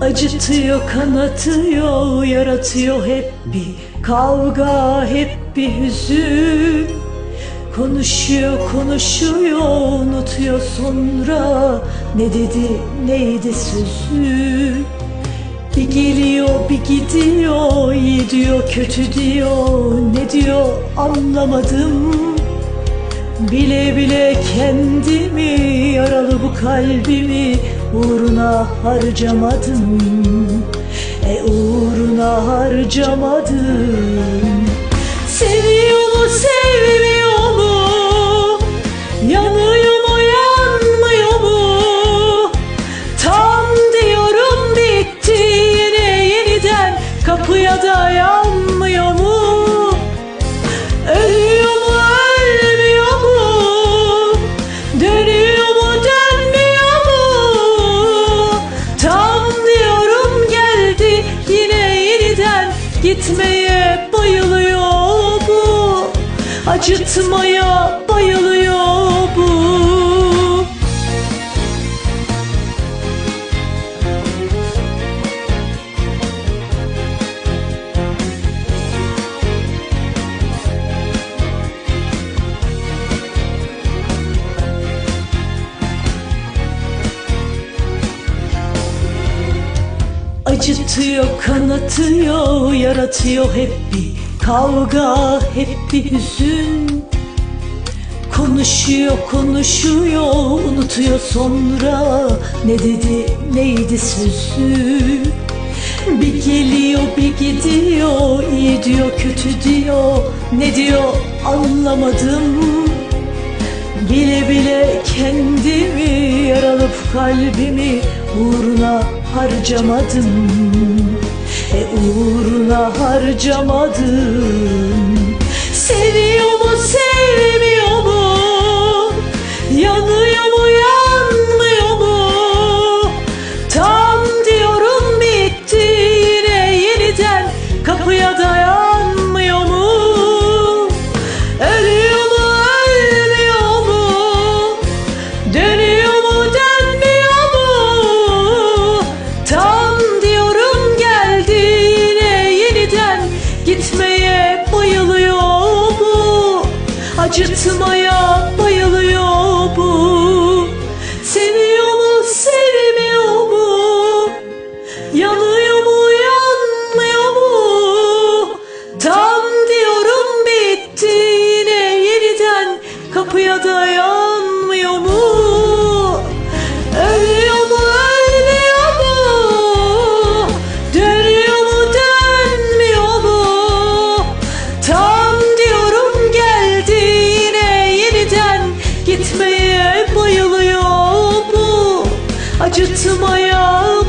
Acıtıyor, kanatıyor, yaratıyor hep bir kavga, hep bir hüzün. Konuşuyor, konuşuyor, unutuyor sonra Ne dedi, neydi sözü? Bir geliyor, bir gidiyor, iyi diyor, kötü diyor Ne diyor anlamadım Bile bile kendimi yaralı bu kalbimi uğruna harcamadım. E uğruna harcamadım. Seviyor mu sevmiyor mu? Yanıyor mu yanmıyor mu? Tam diyorum bitti yine yeniden. Kapıya dayanmıyor Gitmeye bayılıyor bu. Acıtmaya bayılıyor Acıtıyor, kanatıyor, yaratıyor hep bir kavga, hep bir hüzün. Konuşuyor, konuşuyor, unutuyor sonra Ne dedi, neydi sözü? Bir geliyor, bir gidiyor, iyi diyor, kötü diyor Ne diyor anlamadım. Bile bile kendimi yaralıp kalbimi uğruna harcamadım. E uğruna harcamadım. Seviyor mu sevmiyor mu? Yanıyor mu yanmıyor mu? Tam diyorum bitti yine yeniden. Kapıya dayanmıyor kapıya dayanmıyor mu? Ölüyor mu ölmüyor mu? Dönüyor mu dönmüyor mu? Tam diyorum geldi yine yeniden Gitmeye bayılıyor bu Acıtmaya